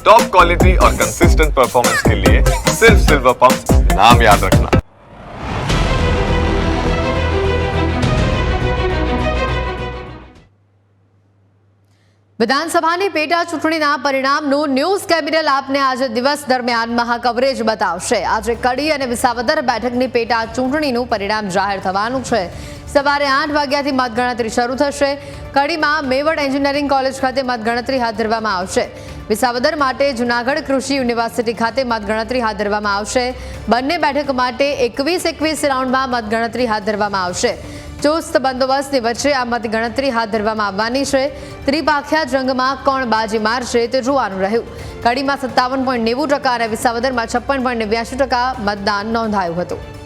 Top quality और consistent performance के लिए सिर्फ सिल्वर पंप नाम याद रखना વિધાનસભાની પેટા ચૂંટણીના પરિણામનું ન્યૂઝ કેપિટલ આપને આજે દિવસ દરમિયાન મહાકવરેજ બતાવશે આજે કડી અને વિસાવદર બેઠકની પેટા ચૂંટણીનું પરિણામ જાહેર થવાનું છે સવારે આઠ વાગ્યાથી મતગણતરી શરૂ થશે. કડીમાં મેવડ એન્જિનિયરિંગ કોલેજ ખાતે મતગણતરી હાથ ધરવામાં આવશે. વિસાવદર માટે જુનાગઢ કૃષિ યુનિવર્સિટી ખાતે મતગણતરી હાથ ધરવામાં આવશે. બંને બેઠક માટે એકવીસ એકવીસ રાઉન્ડમાં મતગણતરી હાથ ધરવામાં આવશે. ચુસ્ત બંદોબસ્તની વચ્ચે આ મતગણતરી હાથ ધરવામાં આવવાની છે. ત્રિપાખ્યા જંગમાં કોણ બાજી મારશે તે જોવાનું રહ્યું. કડીમાં સત્તાવન પોઈન્ટ નેવું ટકા અને વિસાવદરમાં છપ્પન પોઈન્ટ નેવ્યાસી ટકા મતદાન નોંધાયું હતું.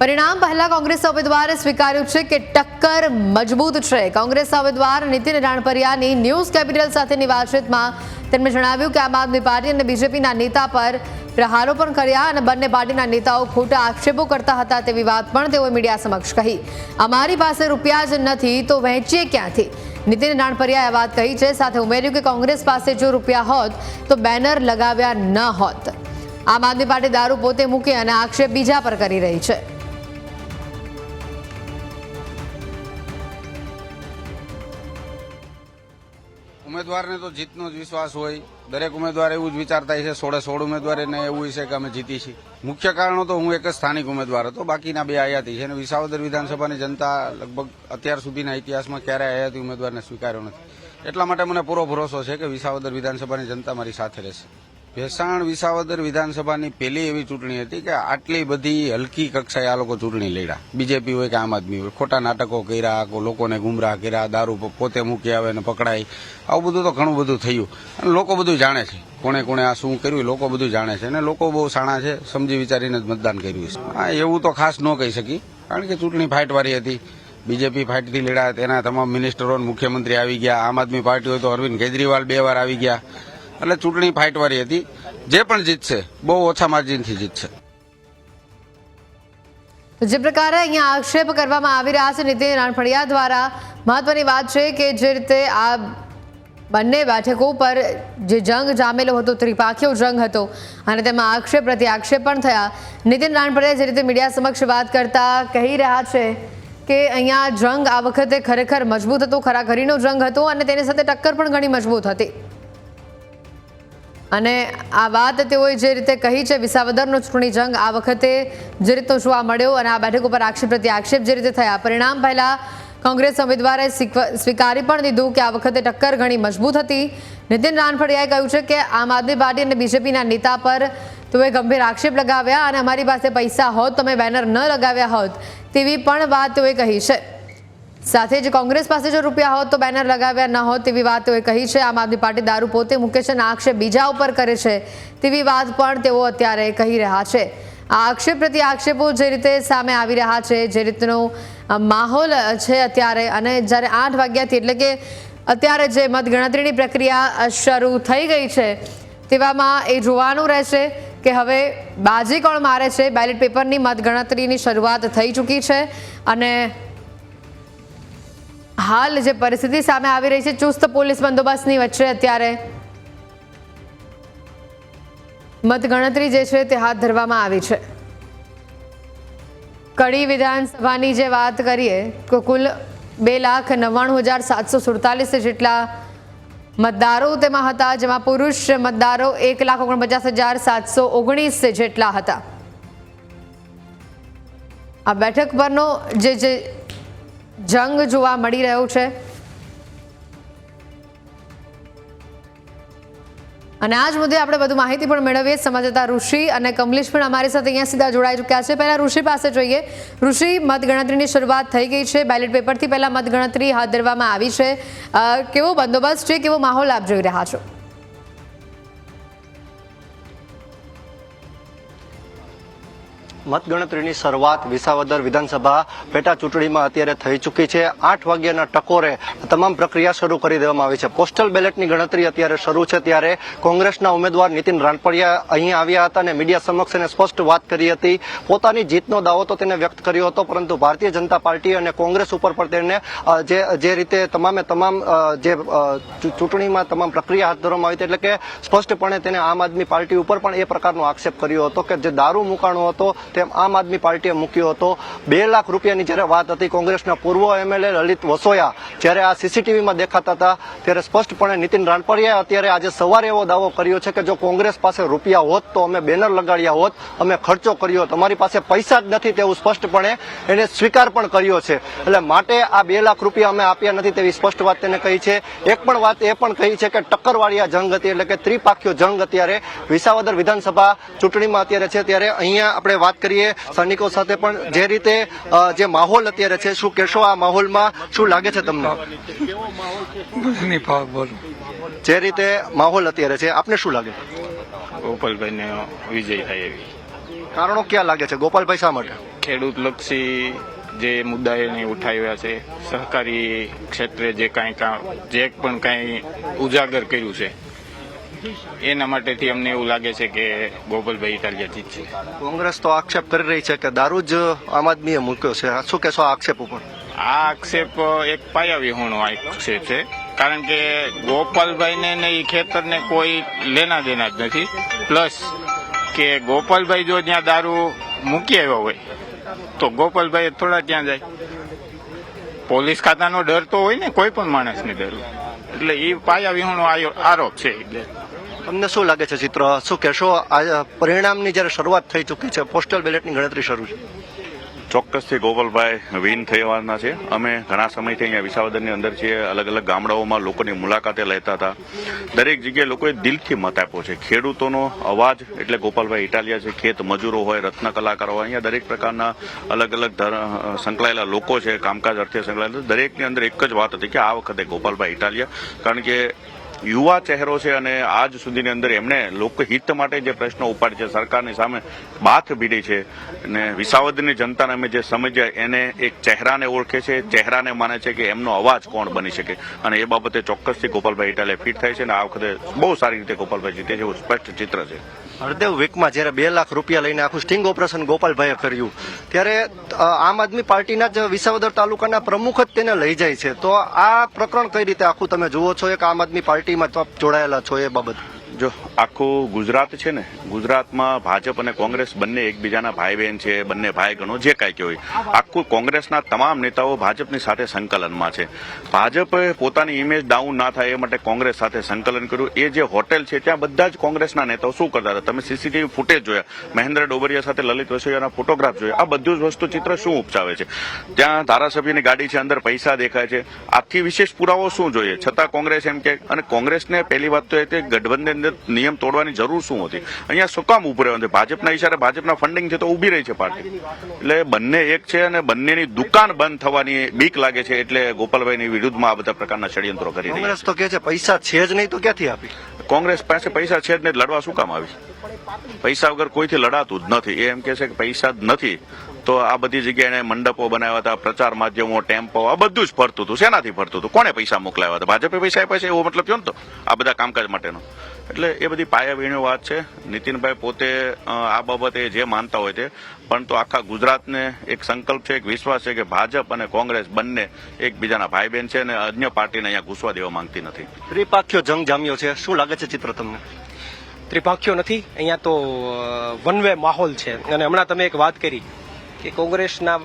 પરિણામ, પહેલા કોંગ્રેસ ઉમેદવારે સ્વીકાર્યું છે કે ટક્કર મજબૂત છે. કોંગ્રેસ ઉમેદવાર નીતિન રાણપરિયાની ન્યૂઝ કેપિટલ સાથેની વાતચીતમાં તેમણે જણાવ્યું કે આમ આદમી પાર્ટી અને બીજેપીના નેતા પર પ્રહારો પણ કર્યા અને બંને પાર્ટીના નેતાઓ ખોટા આક્ષેપો કરતા હતા તેવી વાત પણ તેઓએ મીડિયા સમક્ષ કહી. અમારી પાસે રૂપિયા જ નથી તો વહેંચીએ ક્યાંથી? નીતિન રાણપરિયાએ વાત કહી છે, સાથે ઉમેર્યું કે કોંગ્રેસ પાસે જો રૂપિયા હોત તો બેનર લગાવ્યા ન હોત. આમ આદમી પાર્ટી દારૂ પોતે મૂકે અને આક્ષેપ બીજા પર કરી રહી છે. ઉમેદવારને તો જીતનો જ વિશ્વાસ હોય. દરેક ઉમેદવાર એવું જ વિચારતા છે, સોળે સોળ ઉમેદવારને એવું છે કે અમે જીતી છીએ. મુખ્ય કારણો તો હું એક જ સ્થાનિક ઉમેદવાર હતો. બાકીના બે આયાતી છે. અને વિસાવદર વિધાનસભાની જનતા લગભગ અત્યાર સુધીના ઇતિહાસમાં ક્યારેય આયાતી ઉમેદવારને સ્વીકાર્યો નથી. એટલા માટે મને પૂરો ભરોસો છે કે વિસાવદર વિધાનસભાની જનતા મારી સાથે રહેશે. ભેસાણ વિસાવદર વિધાનસભાની પહેલી એવી ચૂંટણી હતી કે આટલી બધી હલકી કક્ષાએ આ લોકો ચૂંટણી લડ્યા. બીજેપી હોય કે આમ આદમી હોય, ખોટા નાટકો કર્યા લોકોને ગુમરાહ કર્યા, દારૂ પોતે મૂકી આવે ને પકડાય. આવું બધું તો ઘણું બધું થયું. અને લોકો બધું જાણે છે. કોણે કોણે આ શું કર્યું લોકો બધું જાણે છે. અને લોકો બહુ સાણા છે, સમજી વિચારીને જ મતદાન કર્યું છે. હા એવું તો ખાસ ન કહી શકી. કારણ કે ચૂંટણી ફાઇટવાળી હતી. બીજેપી ફાઇટથી લડ્યા, તેના તમામ મિનિસ્ટરો મુખ્યમંત્રી આવી ગયા. આમ આદમી પાર્ટી હોય તો અરવિંદ કેજરીવાલ બે વાર આવી ગયા. એટલે ચૂંટણી ફાઇટવાળી હતી. જે પણ જીતશે, બહુ ઓછા માર્જિનથી જીતશે. જે પ્રકારે અહીંયા આક્ષેપ કરવામાં આવી રહ્યા છે, નીતિન રાણપડિયા દ્વારા મહત્વની વાત છે કે જે રીતે આ બંને બેઠકો પર જે જંગ જામેલો હતો, ત્રિપાખીયો જંગ હતો, અને તેમાં આક્ષેપ પ્રતિ આક્ષેપ પણ થયા. નીતિન રાણપડિયા જે રીતે મીડિયા સમક્ષ વાત કરતા કહી રહ્યા છે કે અહીંયા જંગ આ વખતે ખરેખર મજબૂત હતો ખરાખરીનો જંગ હતો, અને તેની સાથે ટક્કર પણ ઘણી મજબૂત હતી. અને આ વાત તેઓએ જે રીતે કહી છે, વિસાવદરનો ચૂંટણી જંગ આ વખતે જે રીતનો જોવા મળ્યો અને આ બેઠક ઉપર આક્ષેપ પ્રતિ આક્ષેપ જે રીતે થયા. પરિણામ પહેલાં કોંગ્રેસ ઉમેદવારે સ્વીકારી પણ દીધું કે આ વખતે ટક્કર ઘણી મજબૂત હતી. નીતિન રાનફળિયાએ કહ્યું છે કે આમ આદમી પાર્ટી અને બીજેપીના નેતા પર તેઓએ ગંભીર આક્ષેપ લગાવ્યા અને અમારી પાસે પૈસા હોત, તમે બેનર ન લગાવ્યા હોત, તેવી પણ વાત તેઓએ કહી છે. સાથે જ કોંગ્રેસ પાસે જો રૂપિયા હોત તો બેનર લગાવ્યા ન હોત તેવી વાત તેઓએ કહી છે. આમ આદમી પાર્ટી દારૂ પોતે મૂકે છે અને આક્ષેપ બીજા ઉપર કરે છે તેવી વાત પણ તેઓ અત્યારે કહી રહ્યા છે. આ આક્ષેપ પ્રતિ આક્ષેપો જે રીતે સામે આવી રહ્યા છે, જે રીતનો માહોલ છે અત્યારે અને જ્યારે આઠ વાગ્યાથી એટલે કે અત્યારે જે મતગણતરીની પ્રક્રિયા શરૂ થઈ ગઈ છે તેવામાં એ જોવાનું રહેશે કે હવે બાજી કોણ મારે છે? બેલેટ પેપરની મતગણતરીની શરૂઆત થઈ ચૂકી છે અને હાલ જે પરિસ્થિતિ સામે આવી રહી છે, ચુસ્ત પોલીસ બંદોબસ્તની વચ્ચે અત્યારે મતગણતરી જે છે તે હાથ ધરવામાં આવી છે. કડી વિધાનસભાની જે વાત કરીએ, તો કુલ બે લાખ નવ્વાણું હજાર સાતસો સુડતાલીસ જેટલા મતદારો તેમાં હતા, જેમાં પુરુષ મતદારો એક લાખ ઓગણપચાસ હજાર સાતસો ઓગણીસ જેટલા હતા. આ બેઠક પરનો જે જે જંગ જોવા મળી રહ્યો છે. અને આ જ મુદ્દે આપણે વધુ માહિતી પણ મેળવીએ. સમજતા ઋષિ અને કમલેશ પણ અમારી સાથે અહીંયા સીધા જોડાઈ ચૂક્યા છે. પહેલા ઋષિ પાસે જોઈએ. ઋષિ, મતગણતરીની શરૂઆત થઈ ગઈ છે. બેલેટ પેપરથી પહેલા મતગણતરી હાથ ધરવામાં આવી છે. કેવો બંદોબસ્ત છે? કેવો માહોલ આપ જોઈ રહ્યા છો? મતગણતરીની શરૂઆત વિસાવદર વિધાનસભા પેટા ચૂંટણીમાં અત્યારે થઈ ચૂકી છે. આઠ વાગ્યાના ટકોરે તમામ પ્રક્રિયા શરૂ કરી દેવામાં આવી છે. પોસ્ટલ બેલેટની ગણતરી અત્યારે શરૂ છે ત્યારે કોંગ્રેસના ઉમેદવાર નીતિન રાણપડિયા અહીં આવ્યા હતા અને મીડિયા સમક્ષ એને સ્પષ્ટ વાત કરી હતી. પોતાની જીતનો દાવો તો તેને વ્યક્ત કર્યો હતો, પરંતુ ભારતીય જનતા પાર્ટી અને કોંગ્રેસ ઉપર પણ તેને જે જે રીતે તમામે તમામ જે ચૂંટણીમાં તમામ પ્રક્રિયા હાથ ધરવામાં આવી એટલે કે સ્પષ્ટપણે તેને આમ આદમી પાર્ટી ઉપર પણ એ પ્રકારનો આક્ષેપ કર્યો હતો કે જે દારૂ મુકાણો હતો તેમ આમ આદમી પાર્ટીએ મૂક્યો હતો. બે લાખ રૂપિયાની જ્યારે વાત હતી કોંગ્રેસના પૂર્વ એમએલએ લલિત વસોયા, જ્યારે આ સીસીટીવીમાં દેખાતા હતા, ત્યારે સ્પષ્ટપણે નીતિન રાણપરિયાએ અત્યારે આજે સવારે એવો દાવો કર્યો છે કે જો કોંગ્રેસ પાસે રૂપિયા હોત તો અમે બેનર લગાડ્યા હોત, અમે ખર્ચો કર્યો હોત. અમારી પાસે પૈસા જ નથી તેવું સ્પષ્ટપણે એને સ્વીકાર પણ કર્યો છે. એટલે માટે આ બે લાખ રૂપિયા અમે આપ્યા નથી તેવી સ્પષ્ટ વાત તેને કહી છે. એક પણ વાત એ પણ કહી છે કે ટક્કરવાળી આ જંગ હતી, એટલે કે ત્રિપાખ્યો જંગ અત્યારે વિસાવદર વિધાનસભા ચૂંટણીમાં અત્યારે છે, ત્યારે અહીંયા આપણે વાત કરીએ. સૈનિકો સાથે પણ જે રીતે જે માહોલ અત્યારે છે શું કહેશો આ માહોલમાં? શું લાગે છે તમને? જે રીતે માહોલ અત્યારે છે આપને શું લાગે? ગોપાલભાઈને વિજય થાય એવી. કારણો ક્યાં લાગે છે? ગોપાલભાઈ શા માટે? ખેડૂત લક્ષી જે મુદ્દા એને ઉઠાવ્યા છે સહકારી ક્ષેત્રે જે કાંઈ કામ જે પણ કાંઈ ઉજાગર કર્યું છે એના માટેથી અમને એવું લાગે છે કે ગોપાલભાઈ ઇટાલિયા જીતશે કોંગ્રેસ તો આક્ષેપ કરી રહી છે કે દારૂ જ આમ આદમીએ મૂક્યો છે. શું કહેશો આ આક્ષેપ ઉપર? આ આક્ષેપ એક પાયા વિહોણો આક્ષેપ છે. કારણ કે ગોપાલભાઈને ને એ ખેતરને કોઈ લેના દેના જ નથી. પ્લસ કે ગોપાલભાઈ જો ત્યાં દારૂ મૂકી આવ્યો હોય તો ગોપાલભાઈ થોડા ત્યાં જાય. પોલીસ ખાતાનો ડર તો હોય ને કોઈ પણ માણસને ડર. એટલે એ પાયા વિહોણો આરોપ છે. તમને શું લાગે છે ચિત્ર? શું કહેશો? આ પરિણામની જ્યારે શરૂઆત થઈ ચૂકી છે, પોસ્ટલ બેલેટની ગણતરી શરૂ છે. ચોક્કસથી ગોપાલભાઈ, વિન થવાના છે. અમે ઘણા સમયથી અહીંયા વિસાવદરની અંદર છીએ. અલગ અલગ ગામડાઓમાં લોકોની મુલાકાતે લેતા હતા. દરેક જગ્યાએ લોકોએ દિલથી મત આપ્યો છે. ખેડૂતોનો અવાજ, એટલે ગોપાલભાઈ ઇટાલિયા છે, ખેત મજૂરો હોય, રત્ન કલાકારો હોય, અહીંયા દરેક પ્રકારના અલગ અલગ સંકળાયેલા લોકો છે, કામકાજ અર્થે સંકળાયેલા. દરેકની અંદર એક જ વાત હતી કે આ વખતે ગોપાલભાઈ ઇટાલિયા, કારણ કે યુવા ચહેરો છે અને આજ સુધીની અંદર એમણે લોકહિત માટે જે પ્રશ્નો ઉપાડે છે, સરકારની સામે બાથ ભીડી છે. અને વિસાવદરની જનતાને અમે જે સમજ્યા, એને એક ચહેરાને ઓળખે છે. ચહેરાને માને છે કે એમનો અવાજ કોણ બની શકે? અને એ બાબતે ચોક્કસથી ગોપાલભાઈ ઇટાલિયા ફિટ થાય છે અને આ વખતે બહુ સારી રીતે ગોપાલભાઈ જીતે છે, એવું સ્પષ્ટ ચિત્ર છે. હરદેવ વીકમાં જ્યારે બે લાખ રૂપિયા લઈને આખું સ્ટિંગ ઓપરેશન ગોપાલભાઈએ કર્યું, ત્યારે આમ આદમી પાર્ટીના જ વિસાવદર તાલુકાના પ્રમુખ જ તેને લઈ જાય છે. તો આ પ્રકરણ કઈ રીતે આખું તમે જુઓ છો, એક આમ આદમી પાર્ટીમાં જોડાયેલા છો એ બાબત? જો આખું ગુજરાત છે ને, ગુજરાતમાં ભાજપ અને કોંગ્રેસ બંને એકબીજાના ભાઈ બહેન છે, બંને ભાઈ ગણો જે કાંઈ કે હોય. આખું કોંગ્રેસના તમામ નેતાઓ ભાજપની સાથે સંકલનમાં છે. ભાજપે પોતાની ઇમેજ ડાઉન ના થાય એ માટે કોંગ્રેસ સાથે સંકલન કર્યું. એ જે હોટેલ છે, ત્યાં બધા જ કોંગ્રેસના નેતાઓ શું કરતા હતા? તમે સીસીટીવી ફૂટેજ જોયા. મહેન્દ્ર ડોબરિયા સાથે લલિત વસોયાના ફોટોગ્રાફ જોયા. આ બધું જ વસ્તુ ચિત્ર શું ઉપજાવે છે? ત્યાં ધારાસભ્યની ગાડી છે, અંદર પૈસા દેખાય છે. આથી વિશેષ પુરાવો શું જોઈએ? છતાં કોંગ્રેસ એમ કે, અને કોંગ્રેસને પહેલી વાત તો એ કે ગઠબંધન અંદર નિયમ તોડવાની જરૂર શું હતી? અહીંયા શું કામ ઉભું રહેવાનું છે? ભાજપના ઇશારે ભાજપના ફંડિંગ છે તો ઊભી રહી છે પાર્ટી. એટલે બંને એક છે અને બંનેની દુકાન બંધ થવાની બીક લાગે છે એટલે ગોપાલભાઈની વિરુદ્ધમાં આ બધા પ્રકારના ષડયંત્રો કરી રહ્યા કોંગ્રેસ તો કહે છે પૈસા છે જ નહીં તો ક્યાંથી આપી? કોંગ્રેસ પાસે પૈસા છે જ નહીં લડવા શું કામ આવી? પૈસા વગર કોઈથી લડાતું જ નથી. એ એમ કે છે કે પૈસા જ નથી. તો આ બધી જગ્યાએ મંડપો બનાવ્યા હતા પ્રચાર માધ્યમો ટેમ્પો આ બધું જ ફરતું હતું. શેનાથી ફરતું હતું? કોને પૈસા મોકલાવ્યા હતા? ભાજપે પૈસા આપ્યા છે એવો મતલબ થયો ને તો? આ બધા કામકાજ માટેનો. એટલે એ બધી પાયાવીણી વાત છે. નીતિનભાઈ પોતે આ બાબતે જે માનતા હોય તે. તો આખા ગુજરાતને એક સંકલ્પ છે એક વિશ્વાસ છે કે ભાજપ અને કોંગ્રેસ બંને એકબીજાના ભાઈ બહેન છે અને અન્ય પાર્ટીને અહીંયા ઘૂસવા દેવા માંગતી નથી. ત્રિપાખ્યો જંગ જામ્યો છે. શું લાગે છે ચિત્ર તમને? ત્રિપાખ્યો નથી. અહીંયા તો વન વે માહોલ છે. અને હમણાં તમે એક વાત કરી કે કોંગ્રેસના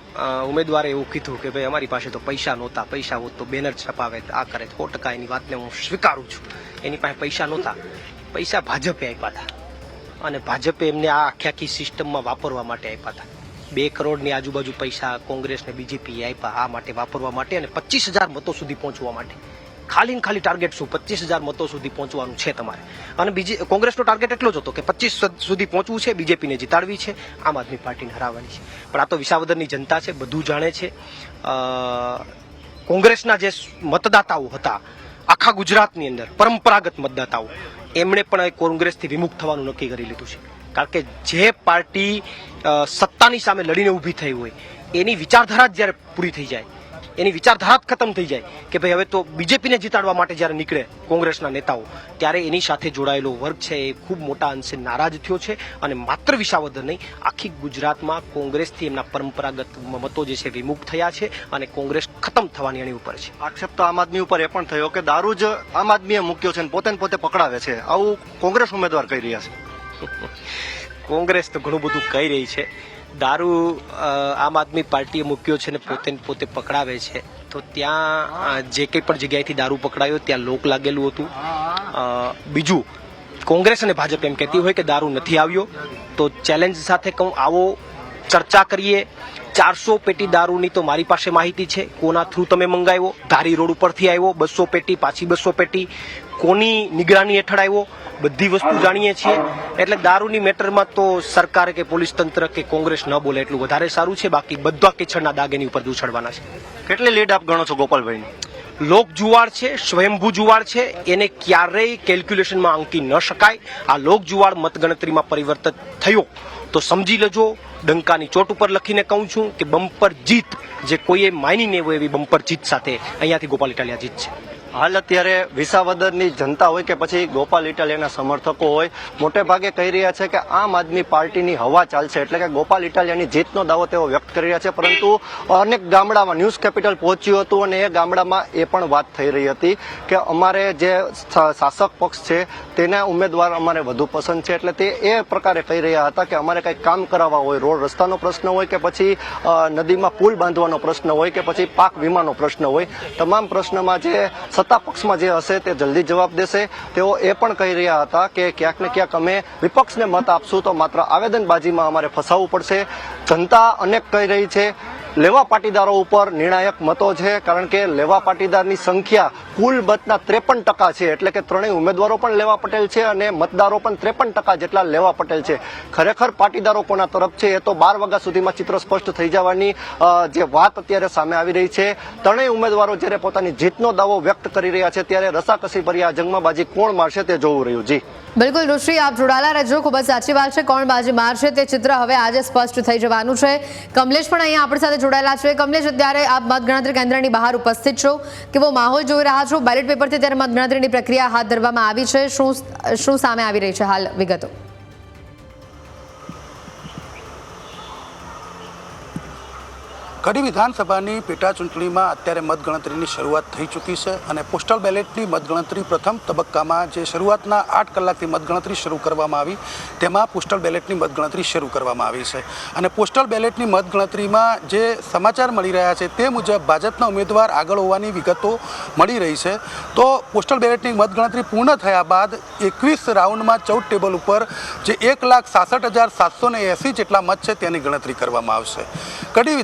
ઉમેદવારે એવું કીધું કે ભાઈ અમારી પાસે તો પૈસા નહોતા. પૈસા હોત તો બેનર છપાવે આ કરે સો ટકા એની વાતને હું સ્વીકારું છું. એની પાસે પૈસા નહોતા. પૈસા ભાજપે આપ્યા હતા. અને ભાજપે એમને આ આખી આખી સિસ્ટમમાં વાપરવા માટે આપ્યા હતા. બે કરોડની આજુબાજુ પૈસા કોંગ્રેસ ને બીજેપી આપ્યા આ માટે વાપરવા માટે અને પચીસ હજાર મતો સુધી પહોંચવા માટે. ખાલી ને ખાલી ટાર્ગેટ શું? પચીસ હજાર મતો સુધી પહોંચવાનું છે તમારે. અને બીજી કોંગ્રેસનો ટાર્ગેટ એટલો જ હતો કે પચીસ સુધી પહોંચવું છે બીજેપીને જીતાડવી છે, આમ આદમી પાર્ટીને હરાવવાની છે. પણ આ તો વિસાવદરની જનતા છે, બધું જાણે છે. કોંગ્રેસના જે મતદાતાઓ હતા, આખા ગુજરાતની અંદર, પરંપરાગત મતદાતાઓ એમણે પણ કોંગ્રેસથી વિમુખ થવાનું નક્કી કરી લીધું છે. કારણ કે જે પાર્ટી સત્તાની સામે લડીને ઊભી થઈ હોય, એની વિચારધારા જ જ્યારે પૂરી થઈ જાય એની વિચારધારા જ ખતમ થઈ જાય કે ભાઈ હવે તો બીજેપીને જીતાડવા માટે જ્યારે નીકળે કોંગ્રેસના નેતાઓ ત્યારે એની સાથે જોડાયેલો વર્ગ છે એ ખૂબ મોટા અંશે નારાજ થયો છે અને માત્ર વિસાવદર નહીં આખી ગુજરાતમાં કોંગ્રેસથી એમના પરંપરાગત મતો જે છે વિમુખ થયા છે અને કોંગ્રેસ ખતમ થવાની એની ઉપર છે. આક્ષેપ તો આમ આદમી ઉપર એ પણ થયો કે દારૂ જ આમ આદમીએ મૂક્યો છે અને પોતે પોતે પકડાવે છે. આવું કોંગ્રેસ ઉમેદવાર કહી રહ્યા છે. કોંગ્રેસ તો ઘણું બધું કહી રહી છે. દારૂ આમ આદમી પાર્ટીએ મૂક્યો છે ને પોતે પોતે પકડાવે છે. તો ત્યાં, જે કંઈ પણ જગ્યાએથી દારૂ પકડાયો, ત્યાં લોક લાગેલું હતું. બીજું, કોંગ્રેસ અને ભાજપ એમ કહેતી હોય કે દારૂ નથી આવ્યો. તો ચેલેન્જ સાથે કહું, આવો ચર્ચા કરીએ. ચારસો પેટી દારૂની તો મારી પાસે માહિતી છે. કોના થ્રુ તમે મંગાવ્યો? ધારી રોડ ઉપરથી આવ્યો બસો પેટી પાછી બસો પેટી. કોની નિગરાની હેઠળ આવ્યો? બધી વસ્તુ જાણીએ છીએ. એટલે દારૂની મેટરમાં તો સરકાર કે પોલીસ તંત્ર કે કોંગ્રેસ ન બોલે એટલું વધારે સારું છે. બાકી બધા કિચડના દાગેની ઉપર ઉછળવાના છે. કેટલી લીડ આપ ગણો છો ગોપાલભાઈ લોક જુવાળ છે સ્વયંભૂ જુવાળ છે. એને ક્યારેય કેલ્ક્યુલેશનમાં આંકી ન શકાય. આ લોક જુવાળ મતગણતરીમાં પરિવર્તિત થયો. તો સમજી લેજો, ડંકાની ચોટ ઉપર લખીને કહું છું કે બમ્પર જીત, જે કોઈએ માની નહીં હોય એવી બમ્પર જીત સાથે અહીંયાથી ગોપાલ ઇટાલિયા જીત છે હાલ અત્યારે વિસાવદરની જનતા હોય કે પછી ગોપાલ ઇટાલિયાના સમર્થકો હોય, મોટે ભાગે કહી રહ્યા છે કે આમ આદમી પાર્ટીની હવા ચાલશે એટલે કે ગોપાલ ઇટાલિયાની જીતનો દાવો તેઓ વ્યક્ત કરી રહ્યા છે. પરંતુ અનેક ગામડામાં ન્યૂઝ કેપિટલ પહોંચ્યું હતું અને એ ગામડામાં એ પણ વાત થઈ રહી હતી કે અમારે જે શાસક પક્ષ છે તેના ઉમેદવાર અમારે વધુ પસંદ છે. એટલે તે એ પ્રકારે કહી રહ્યા હતા કે અમારે કંઈક કામ કરાવવા હોય, રોડ રસ્તાનો પ્રશ્ન હોય કે પછી નદીમાં પુલ બાંધવાનો પ્રશ્ન હોય કે પછી પાક વીમાનો પ્રશ્ન હોય. તમામ પ્રશ્નમાં જે સત્તા પક્ષમાં જે હશે તે જલ્દી જવાબ દેશે. તેઓ એ પણ કહી રહ્યા હતા કે ક્યાંક ને ક્યાંક અમે વિપક્ષને મત આપશું તો માત્ર આવેદનબાજીમાં અમારે ફસાવવું પડશે. જનતા અનેક કહી રહી છે. લેવા પાટીદારો ઉપર નિર્ણાયક મતો છે, કારણ કે લેવા પાટીદારની સંખ્યા કુલ મતના ત્રેપન ટકા છે, એટલે કે ત્રણેય ઉમેદવારો પણ લેવા પટેલ છે અને મતદારો પણ ત્રેપન ટકા જેટલા લેવા પટેલ છે. ખરેખર પાટીદારો કોના તરફ છે એ તો બાર વાગ્યા સુધીમાં ચિત્ર સ્પષ્ટ થઈ જવાની જે વાત અત્યારે સામે આવી રહી છે. ત્રણેય ઉમેદવારો જ્યારે પોતાની જીતનો દાવો વ્યક્ત કરી રહ્યા છે, ત્યારે રસાકસી ભરી આ જંગમાં કોણ મારશે તે જોવું રહ્યું. જી. બિલકુલ, ઋષિ, આપ જોડાયેલા રહેજો. ખૂબ જ સાચી વાત છે. કોણ બાજી મારશે તે ચિત્ર હવે આજે સ્પષ્ટ થઈ જવાનું છે. કમલેશ પણ અહીંયા આપણી સાથે જોડાયેલા છે. કમલેશ, અત્યારે આપ મતગણતરી કેન્દ્રની બહાર ઉપસ્થિત છો. કેવો માહોલ જોઈ રહ્યા છો? બેલેટ પેપરથી ત્યારે મતગણતરીની પ્રક્રિયા હાથ ધરવામાં આવી છે. શું શું સામે આવી રહી છે હાલ વિગતો? કડી વિધાનસભાની પેટા ચૂંટણીમાં અત્યારે મતગણતરીની શરૂઆત થઈ ચૂકી છે અને પોસ્ટલ બેલેટની મતગણતરી પ્રથમ તબક્કામાં જે શરૂઆતના આઠ કલાકથી મતગણતરી શરૂ કરવામાં આવી, તેમાં પોસ્ટલ બેલેટની મતગણતરી શરૂ કરવામાં આવી છે. અને પોસ્ટલ બેલેટની મતગણતરીમાં જે સમાચાર મળી રહ્યા છે તે મુજબ ભાજપના ઉમેદવાર આગળ હોવાની વિગતો મળી રહી છે. તો પોસ્ટલ બેલેટની મતગણતરી પૂર્ણ થયા બાદ એકવીસ રાઉન્ડમાં ચૌદ ટેબલ ઉપર જે એક લાખ સાસઠ હજાર સાતસો ને એંસી જેટલા મત છે તેની ગણતરી કરવામાં આવશે. કડી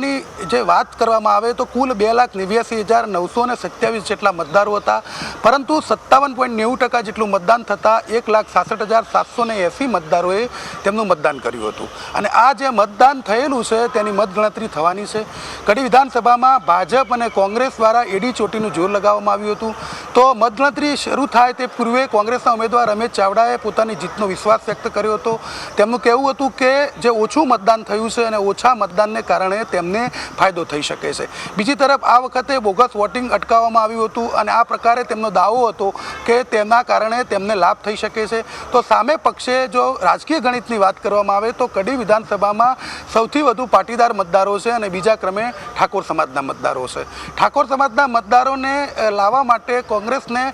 વિધાનસભાની જે વાત કરવામાં આવે તો કુલ બે લાખ નેવ્યાસી હજાર નવસો ને સત્યાવીસ જેટલા મતદારો હતા. પરંતુ સત્તાવન પોઈન્ટ નેવું ટકા જેટલું મતદાન થતાં એક લાખ સાસઠ હજાર સાતસો ને એંસી મતદારોએ તેમનું મતદાન કર્યું હતું. અને આ જે મતદાન થયેલું છે તેની મતગણતરી થવાની છે. કડી વિધાનસભામાં ભાજપ અને કોંગ્રેસ દ્વારા એડી ચોટીનું જોર લગાવવામાં આવ્યું હતું. તો મતગણતરી શરૂ થાય તે પૂર્વે કોંગ્રેસના ઉમેદવાર રમેશ ચાવડાએ પોતાની જીતનો વિશ્વાસ વ્યક્ત કર્યો હતો. તેમનું કહેવું હતું કે જે ઓછું મતદાન થયું છે અને ઓછા મતદાનને કારણે તેમને ફાયદો થઈ શકે છે. બીજી તરફ આ વખતે બોગસ વોટિંગ અટકાવવામાં આવ્યું હતું અને આ પ્રકારે તેમનો દાવો હતો કે તેના કારણે તેમને લાભ થઈ શકે છે. તો સામે પક્ષે જો રાજકીય ગણિતની વાત કરવામાં આવે તો કડી વિધાનસભામાં સૌથી વધુ પાટીદાર મતદારો છે અને બીજા ક્રમે ઠાકોર સમાજના મતદારો છે. ઠાકોર સમાજના મતદારોને લાવવા માટે કોંગ્રેસને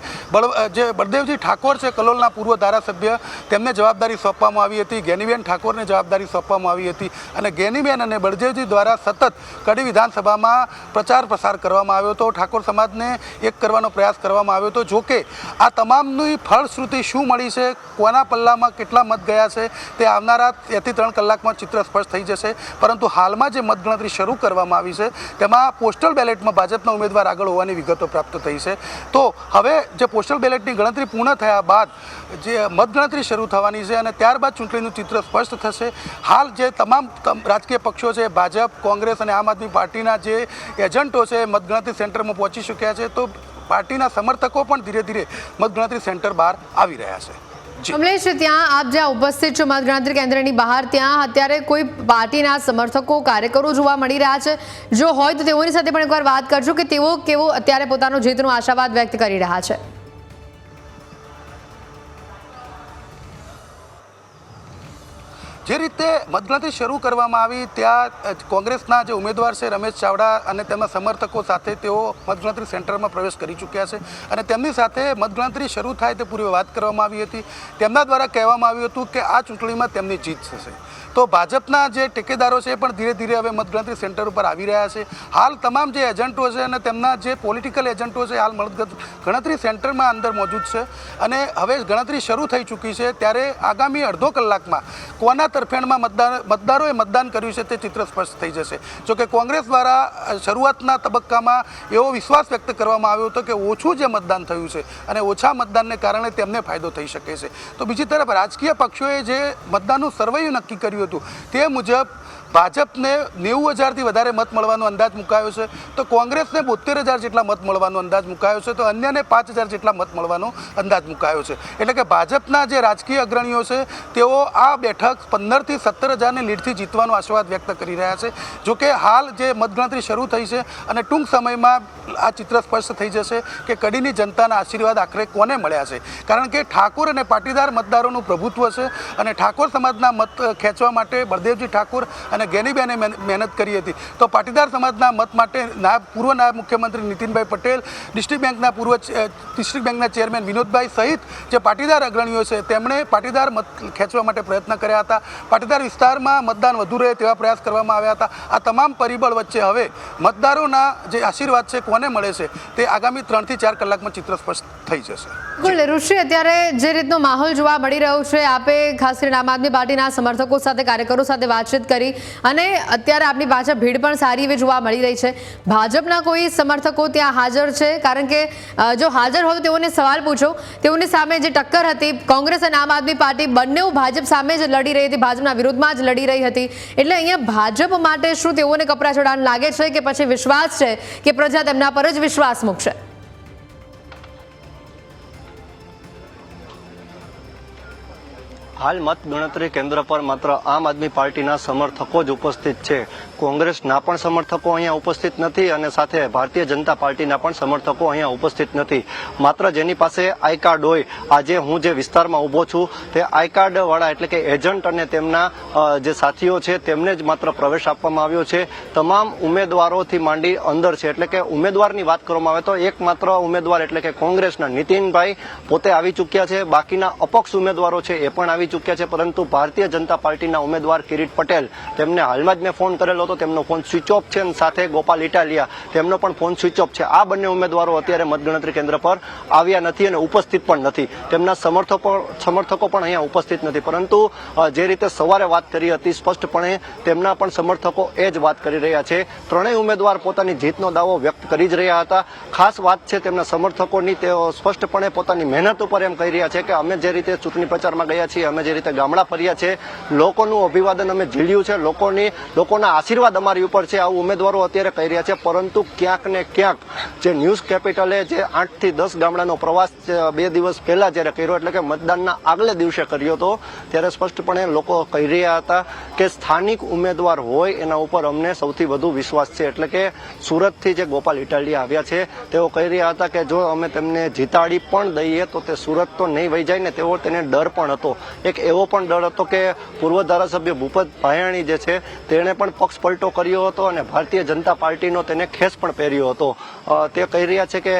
જે બળદેવજી ઠાકોર છે કલોલના પૂર્વ ધારાસભ્ય, તેમને જવાબદારી સોંપવામાં આવી હતી. ગેનીબેન ઠાકોરને જવાબદારી સોંપવામાં આવી હતી અને ગેનીબેન અને બળદેવજી દ્વારા સતત કડી વિધાનસભામાં પ્રચાર પ્રસાર કરવામાં આવ્યો હતો. ઠાકોર સમાજને એક કરવાનો પ્રયાસ કરવામાં આવ્યો હતો. જોકે આ તમામની ફળશ્રુતિ શું મળી છે? કોના પલ્લામાં કેટલા મત ગયા છે? તે આવનારા બેથી ત્રણ કલાકમાં ચિત્ર સ્પષ્ટ થઈ જશે. પરંતુ હાલમાં જે મતગણતરી શરૂ કરવામાં આવી છે, તેમાં પોસ્ટલ બેલેટમાં ભાજપના ઉમેદવાર આગળ હોવાની વિગતો પ્રાપ્ત થઈ છે. તો હવે જે પોસ્ટલ બેલેટની ગણતરી પૂર્ણ થયા બાદ જે મતગણતરી શરૂ થવાની છે અને ત્યારબાદ ચૂંટણીનું ચિત્ર સ્પષ્ટ થશે. હાલ જે તમામ રાજકીય પક્ષો છે, ભાજપ, કોંગ્રેસ અને આમ આદમી પાર્ટીના જે એજન્ટો છે મતગણતરી સેન્ટરમાં પહોંચી ચૂક્યા છે, તો પાર્ટીના સમર્થકો પણ ધીરે ધીરે મતગણતરી સેન્ટર બહાર આવી રહ્યા છે. કમલેશ, ત્યાં આપ જ્યાં ઉપસ્થિત છો મતગણતરી કેન્દ્રની બહાર, ત્યાં અત્યારે કોઈ પાર્ટીના સમર્થકો, કાર્યકરો જોવા મળી રહ્યા છે. જો હોય તો તેઓની સાથે પણ એકવાર વાત કરજો કે તેઓ કેવો અત્યારે પોતાનો જીતનો આશાવાદ વ્યક્ત કરી રહ્યા છે. જે રીતે મતગણતરી શરૂ કરવામાં આવી, ત્યાં કોંગ્રેસના જે ઉમેદવાર છે, રમેશ ચાવડા અને તેમના સમર્થકો સાથે તેઓ મતગણતરી સેન્ટરમાં પ્રવેશ કરી ચૂક્યા છે. અને તેમની સાથે મતગણતરી શરૂ થાય તે પૂર્વે વાત કરવામાં આવી હતી. તેમના દ્વારા કહેવામાં આવ્યું હતું કે આ ચૂંટણીમાં તેમની જીત થશે. તો ભાજપના જે ટેકેદારો છે એ પણ ધીરે ધીરે હવે મતગણતરી સેન્ટર ઉપર આવી રહ્યા છે. હાલ તમામ જે એજન્ટો છે અને તેમના જે પોલિટિકલ એજન્ટો છે હાલ મતગત ગણતરી સેન્ટરમાં અંદર મોજૂદ છે. અને હવે ગણતરી શરૂ થઈ ચૂકી છે ત્યારે આગામી અડધો કલાકમાં કોના તરફેણમાં મતદાર, મતદારોએ મતદાન કર્યું છે તે ચિત્ર સ્પષ્ટ થઈ જશે. જોકે કોંગ્રેસ દ્વારા શરૂઆતના તબક્કામાં એવો વિશ્વાસ વ્યક્ત કરવામાં આવ્યો હતો કે ઓછું જે મતદાન થયું છે અને ઓછા મતદાનને કારણે તેમને ફાયદો થઈ શકે છે. તો બીજી તરફ રાજકીય પક્ષોએ જે મતદાનનું સર્વૈયું નક્કી કર્યું હતું. તે મુજબ ભાજપને નેવું હજારથી વધારે મત મળવાનો અંદાજ મુકાયો છે. તો કોંગ્રેસને બોતેર હજાર જેટલા મત મળવાનો અંદાજ મુકાયો છે. તો અન્યને પાંચ હજાર જેટલા મત મળવાનો અંદાજ મુકાયો છે. એટલે કે ભાજપના જે રાજકીય અગ્રણીઓ છે, તેઓ આ બેઠક પંદરથી સત્તર હજારની લીડથી જીતવાનો આશીર્વાદ વ્યક્ત કરી રહ્યા છે. જોકે હાલ જે મતગણતરી શરૂ થઈ છે અને ટૂંક સમયમાં આ ચિત્ર સ્પષ્ટ થઈ જશે કે કડીની જનતાના આશીર્વાદ આખરે કોને મળ્યા છે. કારણ કે ઠાકોર અને પાટીદાર મતદારોનું પ્રભુત્વ છે અને ઠાકોર સમાજના મત ખેંચવા માટે બળદેવજી ઠાકોર અને ગેનીબેને મહેન- મહેનત કરી હતી. તો પાટીદાર સમાજના મત માટે નાયબ, પૂર્વ નાયબ મુખ્યમંત્રી નીતિનભાઈ પટેલ, ડિસ્ટ્રિક્ટ બેંકના પૂર્વ ડિસ્ટ્રિક્ટ બેંકના ચેરમેન વિનોદભાઈ સહિત જે પાટીદાર અગ્રણીઓ છે, તેમણે પાટીદાર મત ખેંચવા માટે પ્રયત્ન કર્યા હતા. પાટીદાર વિસ્તારમાં મતદાન વધુ રહે તેવા પ્રયાસ કરવામાં આવ્યા હતા. આ તમામ પરિબળ વચ્ચે હવે મતદારોના જે આશીર્વાદ છે, કોને મળે છે, તે આગામી ત્રણથી ચાર કલાકમાં ચિત્ર સ્પષ્ટ થઈ જશે. બિલકુલ ઋષિ, અત્યારે જે રીતનો માહોલ જોવા મળી રહ્યો છે, આપે ખાસ કરીને આમ આદમી પાર્ટીના સમર્થકો સાથે, કાર્યકરો સાથે વાતચીત કરી અને અત્યારે આપની પાછળ ભીડ પણ સારી એવી જોવા મળી રહી છે. ભાજપના કોઈ સમર્થકો ત્યાં હાજર છે? કારણ કે જો હાજર હોય તેઓને સવાલ પૂછો. તેઓની સામે જે ટક્કર હતી, કોંગ્રેસ અને આમ આદમી પાર્ટી બંને ભાજપ સામે જ લડી રહી હતી, ભાજપના વિરુદ્ધમાં જ લડી રહી હતી. એટલે અહીંયા ભાજપ માટે શું તેઓને કપરા ચડાણ લાગે છે કે પછી વિશ્વાસ છે કે પ્રજા તેમના પર જ વિશ્વાસ મૂકશે? હાલ મત ગણતરી કેન્દ્ર પર માત્ર આમ આદમી પાર્ટીના સમર્થકો જ ઉપસ્થિત છે. કોંગ્રેસના પણ સમર્થકો અહીંયા ઉપસ્થિત નથી અને સાથે ભારતીય જનતા પાર્ટીના પણ સમર્થકો અહીંયા ઉપસ્થિત નથી. માત્ર જેની પાસે આઈ કાર્ડ હોય, આજે હું જે વિસ્તારમાં ઊભો છું, તે આઈ કાર્ડવાળા એટલે કે એજન્ટ અને તેમના જે સાથીઓ છે, તેમને જ માત્ર પ્રવેશ આપવામાં આવ્યો છે. તમામ ઉમેદવારોથી માંડી અંદર છે, એટલે કે ઉમેદવારની વાત કરવામાં આવે તો એકમાત્ર ઉમેદવાર એટલે કે કોંગ્રેસના નીતિનભાઈ પોતે આવી ચૂક્યા છે. બાકીના અપક્ષ ઉમેદવારો છે એ પણ આવી ચૂક્યા છે, પરંતુ ભારતીય જનતા પાર્ટીના ઉમેદવાર કિરીટ પટેલ, તેમને હાલમાં જ મેં ફોન કરેલો હતો તેમનો ફોન સ્વિચ ઓફ છે સાથે ગોપાલ ઇટાલિયા, તેમનો પણ ફોન સ્વિચ ઓફ છે. આ બંને ઉમેદવારો અત્યારે મતગણતરી કેન્દ્ર પર આવ્યા નથી અને ઉપસ્થિત પણ નથી. તેમના સમર્થકો સમર્થકો પણ અહીંયા ઉપસ્થિત નથી. પરંતુ જે રીતે સવારે વાત કરી હતી, સ્પષ્ટપણે તેમના પણ સમર્થકો એ જ વાત કરી રહ્યા છે. ત્રણેય ઉમેદવાર પોતાની જીતનો દાવો વ્યક્ત કરી જ રહ્યા હતા. ખાસ વાત છે તેમના સમર્થકોની, તેઓ સ્પષ્ટપણે પોતાની મહેનત ઉપર એમ કહી રહ્યા છે કે અમે જે રીતે ચૂંટણી પ્રચારમાં ગયા છીએ, અમે જે રીતે ગામડા ફર્યા છે, લોકોનું અભિવાદન અમે ઝીલ્યું છે, લોકોની, લોકોના આશીર્વાદ અમારી ઉપર છે, આવું ઉમેદવારો અત્યારે કહી રહ્યા છે. પરંતુ ક્યાંક ને ક્યાંક જે ન્યૂઝ કેપિટલે જે આઠથી દસ ગામડાનો પ્રવાસ બે દિવસ પહેલા જ્યારે કર્યો, એટલે કે મતદાનના આગલે દિવસે કર્યો હતો, ત્યારે સ્પષ્ટપણે લોકો કહી રહ્યા હતા કે સ્થાનિક ઉમેદવાર હોય એના ઉપર અમને સૌથી વધુ વિશ્વાસ છે. એટલે કે સુરતથી જે ગોપાલ ઇટાલિયા આવ્યા છે, તેઓ કહી રહ્યા હતા કે જો અમે તેમને જીતાડી પણ દઈએ, તો તે સુરત તો નહીં વહી જાય ને તેવો તેને ડર પણ હતો. એક એવો પણ ડર હતો કે પૂર્વ ધારાસભ્ય ભૂપત ભાયાણી જે છે, તેણે પણ પક્ષ પલટો કર્યો હતો અને ભારતીય જનતા પાર્ટીનો તેને ખેસ પણ પહેર્યો હતો. તે કહી રહ્યા છે કે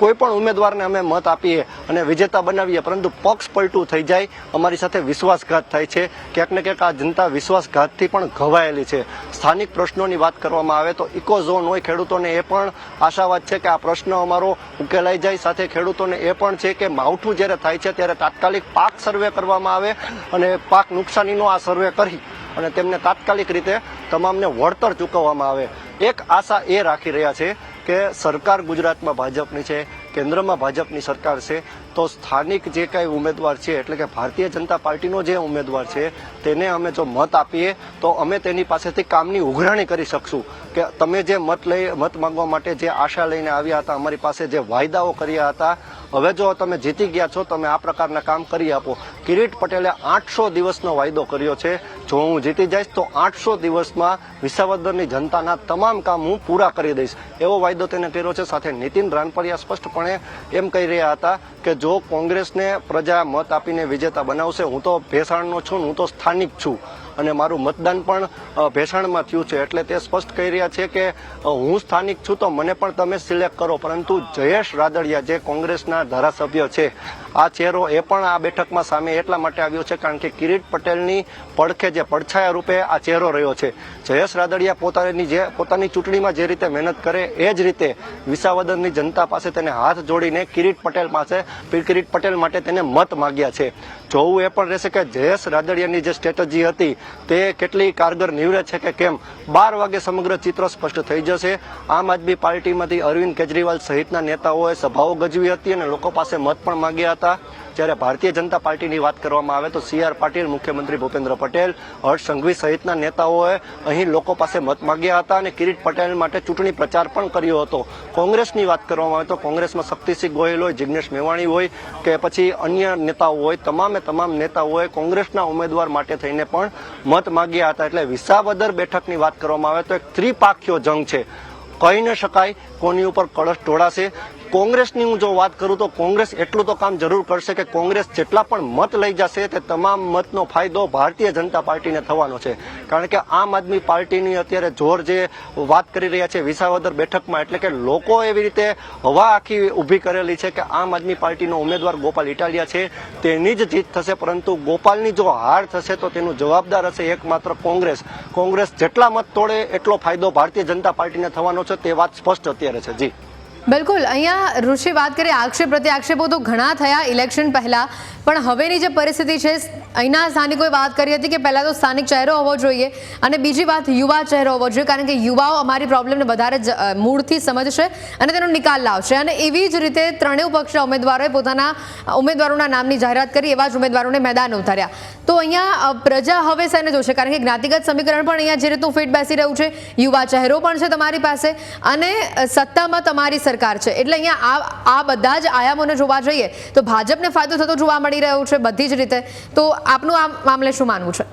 કોઈ પણ ઉમેદવારને અમે મત આપીએ અને વિજેતા બનાવીએ, પરંતુ પક્ષ પલટું થઈ જાય, અમારી સાથે વિશ્વાસઘાત થાય છે. ક્યાંક ને ક્યાંક આ જનતા વિશ્વાસઘાતથી પણ ઘવાયેલી છે. સ્થાનિક પ્રશ્નોની વાત કરવામાં આવે તો ઇકો ઝોન હોય, ખેડૂતોને એ પણ આશાવાદ છે કે આ પ્રશ્ન અમારો ઉકેલાઈ જાય. સાથે ખેડૂતોને એ પણ છે કે માવઠું જ્યારે થાય છે, ત્યારે તાત્કાલિક પાક સર્વે કરવામાં આવે અને પાક નુકસાનીનો આ સર્વે કરી અને તેમને તાત્કાલિક રીતે તમામને વળતર ચૂકવવામાં આવે. એક આશા એ રાખી રહ્યા છે કે સરકાર ગુજરાતમાં ભાજપની છે, કેન્દ્રમાં ભાજપની સરકાર છે, તો સ્થાનિક જે કાંઈ ઉમેદવાર છે, એટલે કે ભારતીય જનતા પાર્ટીનો જે ઉમેદવાર છે, તેને અમે જો મત આપીએ, તો અમે તેની પાસેથી કામની ઉઘરાણી કરી શકશું. કે તમે જે મત લઈ, મત માંગવા માટે જે આશા લઈને આવ્યા હતા, અમારી પાસે જે વાયદાઓ કર્યા હતા હવે જો તમે જીતી ગયા છો, તમે આ પ્રકારના કામ કરી આપો. કિરીટ પટેલે આઠસો દિવસનો વાયદો કર્યો છે. જો હું જીતી જઈશ, તો આઠસો દિવસમાં વિસાવદરની જનતાના તમામ કામ હું પૂરા કરી દઈશ. એવો વાયદો તેને કર્યો છે. સાથે નીતિન રાનપરિયા સ્પષ્ટપણે એમ કહી રહ્યા હતા કે જો કોંગ્રેસને પ્રજા મત આપીને વિજેતા બનાવશે, હું તો ભેસાણનો છું, હું તો સ્થાનિક છું. અને મારું મતદાન પણ ભેસાણમાં થયું છે. એટલે તે સ્પષ્ટ કહી રહ્યા છે કે હું સ્થાનિક છું તો મને પણ તમે સિલેક્ટ કરો. પરંતુ જયેશ રાદડિયા, જે કોંગ્રેસના ધારાસભ્ય છે, આ ચહેરો એ પણ આ બેઠકમાં સામે એટલા માટે આવ્યો છે કારણ કે કિરીટ પટેલની પડખે જે પડછાયા રૂપે આ ચહેરો રહ્યો છે. જયેશ રાદડિયા પોતાની જે, પોતાની ચૂંટણીમાં જે રીતે મહેનત કરે એ જ રીતે વિસાવદરની જનતા પાસે તેને હાથ જોડીને કિરીટ પટેલ પાસે, કિરીટ પટેલ માટે તેને મત માગ્યા છે. જોવું એ પણ રહેશે કે જયેશ રાદડિયાની જે સ્ટ્રેટજી હતી તે કેટલી કારગર નીવડે છે કે કેમ? બાર વાગે સમગ્ર ચિત્ર સ્પષ્ટ થઈ જશે. આમ આદમી પાર્ટીમાંથી અરવિંદ કેજરીવાલ સહિતના નેતાઓએ સભાઓ ગજવી હતી અને લોકો પાસે મત પણ માંગ્યા હતા. જ્યારે ભારતીય જનતા પાર્ટીની વાત કરવામાં આવે તો સી આર પાટીલ, મુખ્યમંત્રી ભૂપેન્દ્ર પટેલ, હર્ષ સંઘવી સહિતના નેતાઓએ અહીં લોકો પાસે મત માંગ્યા હતા અને કિરીટ પટેલ માટે ચૂંટણી પ્રચાર પણ કર્યો હતો. કોંગ્રેસની વાત કરવામાં આવે તો કોંગ્રેસમાં શક્તિસિંહ ગોહિલ હોય જિજ્ઞેશ મેવાણી હોય કે પછી અન્ય નેતાઓ હોય, તમામે તમામ નેતાઓએ કોંગ્રેસના ઉમેદવાર માટે થઈને પણ મત માગ્યા હતા. એટલે વિસાવદર બેઠકની વાત કરવામાં આવે તો એક ત્રિપાખ્યો જંગ છે. કહી ન શકાય કોની ઉપર કળશ ઢોળાશે. કોંગ્રેસની હું જો વાત કરું તો કોંગ્રેસ એટલું તો કામ જરૂર કરશે કે કોંગ્રેસ જેટલા પણ મત લઈ જશે તે તમામ મતનો ફાયદો ભારતીય જનતા પાર્ટીને થવાનો છે. કારણ કે આમ આદમી પાર્ટીની અત્યારે જોર જે વાત કરી રહ્યા છે વિસાવદર બેઠકમાં, એટલે કે લોકો એવી રીતે હવા આખી ઊભી કરેલી છે કે આમ આદમી પાર્ટીનો ઉમેદવાર ગોપાલ ઇટાલિયા છે, તેની જ જીત થશે, પરંતુ ગોપાલની જો હાર થશે તો તેનું જવાબદાર હશે એકમાત્ર કોંગ્રેસ. કોંગ્રેસ જેટલા મત તોડે એટલો ફાયદો ભારતીય જનતા પાર્ટીને થવાનો છે, તે વાત સ્પષ્ટ અત્યારે છે. જી. બિલકુલ, અહીંયા ઋષિ વાત કરીએ આક્ષેપ પ્રતિ આક્ષેપો તો ઘણા થયા, ઇલેક્શન પહેલા. પણ હવેની જે પરિસ્થિતિ છે અહીંના સ્થાનિકોએ વાત કરી હતી કે પહેલાં તો સ્થાનિક ચહેરો હોવો જોઈએ અને બીજી વાત યુવા ચહેરો હોવો જોઈએ, કારણ કે યુવાઓ અમારી પ્રોબ્લેમને વધારે મૂળથી સમજશે અને તેનો નિકાલ લાવશે. અને એવી જ રીતે ત્રણેય પક્ષના ઉમેદવારોએ પોતાના ઉમેદવારોના નામની જાહેરાત કરી, એવા જ ઉમેદવારોને મેદાન ઉતાર્યા. તો અહીંયા પ્રજા હવે સેને જોશે? કારણ કે જ્ઞાતિગત સમીકરણ પણ અહીંયા જે રીતનું ફિટ બેસી રહ્યું છે, યુવા ચહેરો પણ છે તમારી પાસે અને સત્તામાં તમારી સરકાર છે. એટલે અહીંયા આ આ બધા જ આયામોને જોવા જઈએ તો ભાજપને ફાયદો થતો જોવા મળી રહ્યો છે બધી જ રીતે. તો આપનું આ મામલે શું માનવું છે?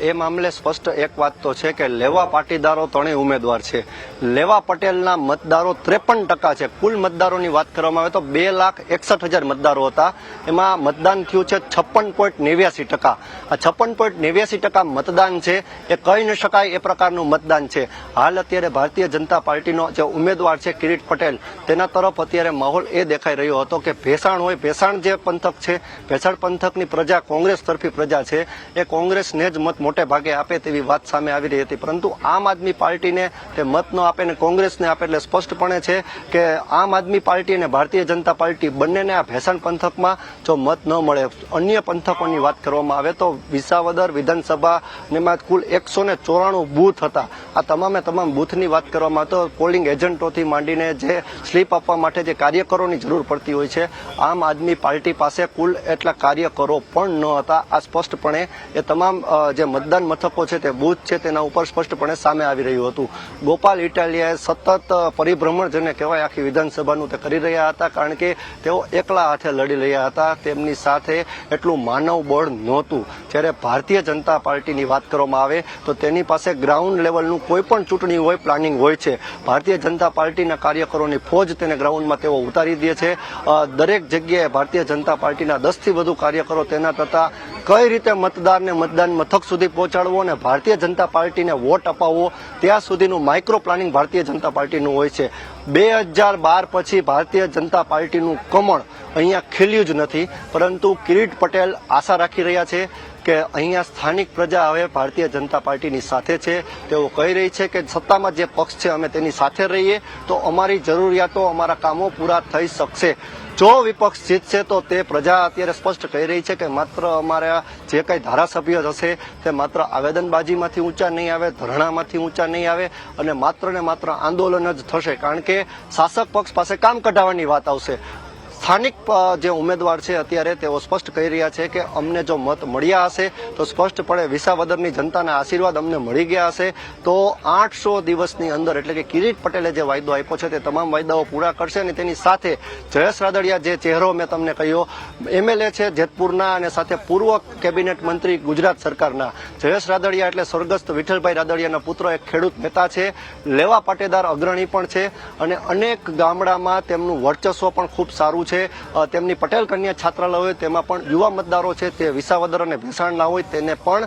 એ મામલે સ્પષ્ટ એક વાત તો છે કે લેવા પાટીદારો ત્રણેય ઉમેદવાર છે. લેવા પટેલના મતદારો ત્રેપન ટકા છે. કુલ મતદારોની વાત કરવામાં આવે તો બે લાખ એકસઠ હજાર મતદારો હતા. એમાં મતદાન થયું છે છપ્પન પોઈન્ટ નેવ્યાસી ટકા. આ છપ્પન પોઈન્ટ નેવ્યાસી ટકા મતદાન છે એ કહી ન શકાય એ પ્રકારનું મતદાન છે. હાલ અત્યારે ભારતીય જનતા પાર્ટીનો જે ઉમેદવાર છે કિરીટ પટેલ, તેના તરફ અત્યારે માહોલ એ દેખાઈ રહ્યો હતો કે ભેસાણ હોય, ભેસાણ જે પંથક છે, ભેસાણ પંથકની પ્રજા કોંગ્રેસ તરફી પ્રજા છે. એ કોંગ્રેસને જ મત મોટે ભાગે આપે તેવી વાત સામે આવી રહી હતી. પરંતુ આમ આદમી પાર્ટીને તે મત ન આપે ને કોંગ્રેસને આપે એટલે સ્પષ્ટપણે છે કે આમ આદમી પાર્ટી અને ભારતીય જનતા પાર્ટી બંનેને આ ભેસાણ પંથકમાં જો મત ન મળે, અન્ય પંથકોની વાત કરવામાં આવે તો વિસાવદર વિધાનસભા નેમાં કુલ એકસો ને ચોરાણું બૂથ હતા. આ તમામે તમામ બૂથની વાત કરવામાં તો પોલિંગ એજન્ટોથી માંડીને જે સ્લીપ આપવા માટે જે કાર્યકરોની જરૂર પડતી હોય છે, આમ આદમી પાર્ટી પાસે કુલ એટલા કાર્યકરો પણ ન હતા. આ સ્પષ્ટપણે એ તમામ જે મતદાન મથકો છે તે બૂથ છે તેના ઉપર સ્પષ્ટપણે સામે આવી રહ્યું હતું. ગોપાલ ઇટાલિયાએ સતત પરિભ્રમણ જેને કહેવાય આખી વિધાનસભાનું તે કરી રહ્યા હતા કારણ કે તેઓ એકલા હાથે લડી રહ્યા હતા. તેમની સાથે એટલું માનવ બળ નહોતું. જ્યારે ભારતીય જનતા પાર્ટીની વાત કરવામાં આવે તો તેની પાસે ગ્રાઉન્ડ લેવલનું કોઈ પણ ચૂંટણી હોય, પ્લાનિંગ હોય છે. ભારતીય જનતા પાર્ટીના કાર્યકરોની ફોજ તેને ગ્રાઉન્ડમાં તેઓ ઉતારી દે છે. દરેક જગ્યાએ ભારતીય જનતા પાર્ટીના દસથી વધુ કાર્યકરો તેના થતા કઈ રીતે મતદારને મતદાન મથક સુધી પહોંચાડવો અને ભારતીય જનતા પાર્ટીને વોટ અપાવવો, ત્યાં સુધીનું માઇક્રો પ્લાનિંગ ભારતીય જનતા પાર્ટીનું હોય છે. બે હજાર બાર પછી ભારતીય જનતા પાર્ટીનું કમળ અહીંયા ખીલ્યું જ નથી, પરંતુ કિરીટ પટેલ આશા રાખી રહ્યા છે કે અહીંયા સ્થાનિક પ્રજા હવે ભારતીય જનતા પાર્ટીની સાથે છે. તેઓ કહી રહી છે કે સત્તામાં જે પક્ષ છે અમે તેની સાથે રહીએ, તો અમારી જરૂરિયાતો, અમારા કામો પૂરા થઈ શકશે. જો વિપક્ષ જીતશે, તો તે પ્રજા અત્યારે સ્પષ્ટ કહી રહી છે કે માત્ર અમારા જે કંઈ ધારાસભ્ય હશે, તે માત્ર આવેદનબાજીમાંથી ઊંચા નહીં આવે, ધરણામાંથી ઊંચા નહીં આવે, અને માત્ર ને માત્ર આંદોલન જ થશે. કારણ કે શાસક પક્ષ પાસે કામ કઢાવવાની વાત આવશે. સ્થાનિક જે ઉમેદવાર છે અત્યારે તેઓ સ્પષ્ટ કહી રહ્યા છે કે અમને જો મત મળ્યા હશે, તો સ્પષ્ટપણે વિસાવદરની જનતાના આશીર્વાદ અમને મળી ગયા હશે. તો આઠસો દિવસની અંદર, એટલે કે કિરીટ પટેલે જે વાયદો આપ્યો છે, તે તમામ વાયદાઓ પૂરા કરશે અને તેની સાથે જયેશ રાદડિયા જે ચહેરો મેં તમને કહ્યો, એમએલએ છે જેતપુરના અને સાથે પૂર્વ કેબિનેટ મંત્રી ગુજરાત સરકારના. જયેશ રાદડિયા એટલે સ્વર્ગસ્થ વિઠ્ઠલભાઈ રાદડિયાના પુત્ર, એક ખેડૂત નેતા છે, લેવા પાટેદાર અગ્રણી પણ છે અને અનેક ગામડામાં તેમનું વર્ચસ્વ પણ ખૂબ સારું છે. અ, તેમની પટેલ કન્યા છાત્રાલય તેમાં પણ યુવા મતદારો છે તે વિસાવદર અને ભેસાણના હોય તેને પણ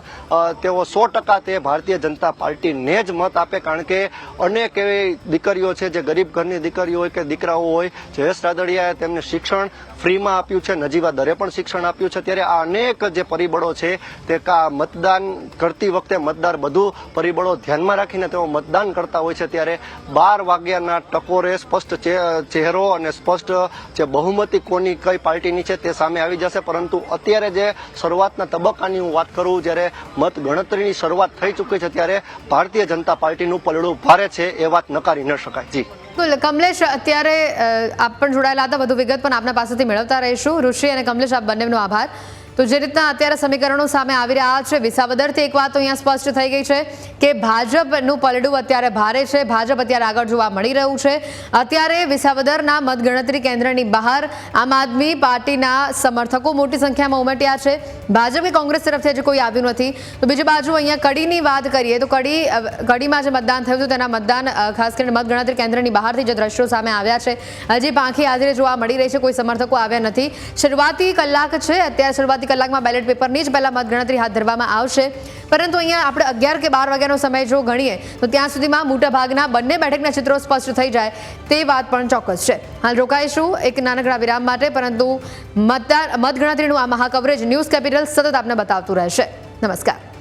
તેઓ સો ટકા તે ભારતીય જનતા પાર્ટીને જ મત આપે કારણ કે અનેક એવી દીકરીઓ છે જે ગરીબ ઘરની દીકરીઓ હોય કે દીકરાઓ હોય જયેશ રાદડિયાએ તેમને શિક્ષણ ફ્રીમાં આપ્યું છે, નજીવા દરે પણ શિક્ષણ આપ્યું છે. ત્યારે આ અનેક જે પરિબળો છે, તે કા મતદાન કરતી વખતે મતદાર બધું પરિબળો ધ્યાનમાં રાખીને તેઓ મતદાન કરતા હોય છે. ત્યારે બાર વાગ્યાના ટકોરે સ્પષ્ટ ચહેરો અને સ્પષ્ટ જે બહુમતી કોની કઈ પાર્ટીની છે તે સામે આવી જશે. પરંતુ અત્યારે જે શરૂઆતના તબક્કાની હું વાત કરું, જ્યારે મત ગણતરીની શરૂઆત થઈ ચૂકી છે, ત્યારે ભારતીય જનતા પાર્ટીનું પલડું ભારે છે, એ વાત નકારી ન શકાય. જી. કમલેશ, અત્યારે આપ પણ જોડાયેલા હતા, વધુ વિગત પણ આપના પાસેથી મેળવતા રહીશું. ઋષિ અને કમલેશ, આપ બંનેનો આભાર. તો જે રીતના અત્યારે સમીકરણો સામે આવી રહ્યા છે, વિસાવદરથી એક વાત તો અહીંયા સ્પષ્ટ થઈ ગઈ છે કે ભાજપનું પલડું અત્યારે ભારે છે, ભાજપ અત્યારે આગળ જોવા મળી રહ્યું છે. અત્યારે વિસાવદરના મતગણતરી કેન્દ્રની બહાર આમ આદમી પાર્ટીના સમર્થકો મોટી સંખ્યામાં ઉમટ્યા છે. ભાજપ કે કોંગ્રેસ તરફથી હજી કોઈ આવ્યું નથી. તો બીજી બાજુ અહીંયા કડીની વાત કરીએ તો કડી કડીમાં જે મતદાન થયું હતું તેના મતદાન ખાસ કરીને મતગણતરી કેન્દ્રની બહારથી જે દ્રશ્યો સામે આવ્યા છે, હજી પાંખી હાજરી જોવા મળી રહી છે. કોઈ સમર્થકો આવ્યા નથી. શરૂઆતી કલાક છે, અત્યારે શરૂઆતી કલાકમાં બેલેટ પેપરની જ પહેલાં મતગણતરી હાથ ધરવામાં આવશે. પરંતુ અહીંયા આપણે અગિયાર કે બાર વાગ્યાનો સમય જો ગણીએ, તો ત્યાં સુધીમાં મોટા ભાગના બંને બેઠકના ચિત્રો સ્પષ્ટ થઈ જાય તે વાત પણ ચોક્કસ છે. હાલ રોકાઈશું એક નાનકડા વિરામ માટે, પરંતુ મતદાર મતગણતરીનું આ મહાકવરેજ ન્યૂઝ કેપિટલ સતત આપને બતાવતું રહેશે. નમસ્કાર.